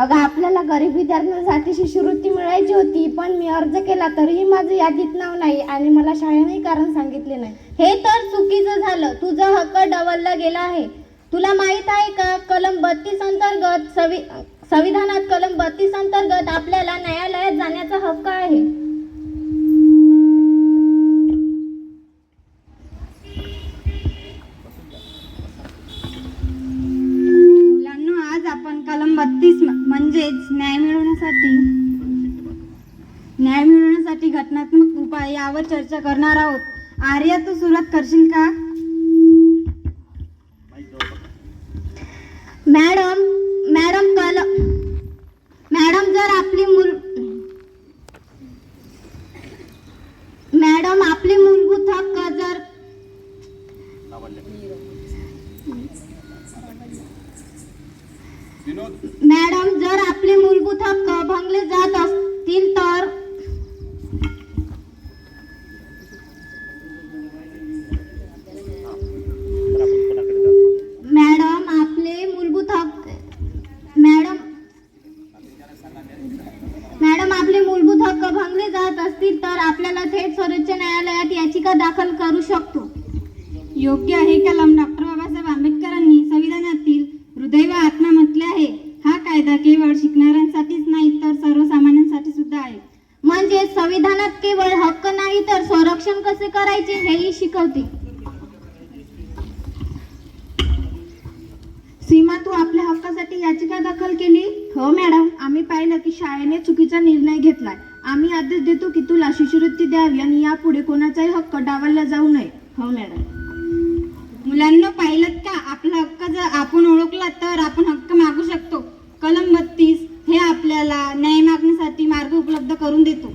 अगं आपल्याला गरीब विद्यार्थ्यांसाठी शिष्यवृत्ती मिळायची होती पण मी अर्ज केला तरीही माझं यादीत नाव नाही आणि मला शाळेने कारण सांगितले नाही. हे तर चुकीचं झालं. तुझा हक्क डवलला गेला आहे. तुला माहीत आहे का कलम बत्तीस अंतर्गत सवि संविधानात कलम बत्तीस अंतर्गत आपल्याला न्यायालयात जाण्याचा हक्क आहे? म्हणजेच न्याय मिळवण्यासाठी न्याय मिळवण्यासाठी घटनात्मक उपाय यावर चर्चा करणार आहोत. आर्या तू सुरुवात करशील का? मॅडम मॅडम कल मॅडम जर आपली मूल मॅडम आपली मूलभूत हक्क जर मॅडम जर आपले मूलभूत हक्क भंगले जात असतील तर? मॅडम आपले मूलभूत हक्क मॅडम मॅडम आपले मूलभूत हक्क भंगले जात असतील तर आपल्याला थेट सर्वोच्च न्यायालयात याचिका दाखल करू शकतो. योग्य आहे कलम डॉक्टर संरक्षण कसे करायचे हेही शिकवते. सीमा तू आपल्या हक्कासाठी याचिका दाखल केली? हो मॅडम. आम्ही पाहिलं की शाळेने चुकीचा निर्णय घेतलाय. आम्ही आदेश देतो की तुला शिष्यवृत्ती द्यावी आणि यापुढे कोणाचाही हक्क डावलला जाऊ नये. हो मॅडम. मुलांना पाहिलं का? आपला हक्क जर आपण ओळखला तर आपण हक्क मागू शकतो. कलम बत्तीस हे आपल्याला न्याय मागण्यासाठी मार्ग उपलब्ध करून देतो.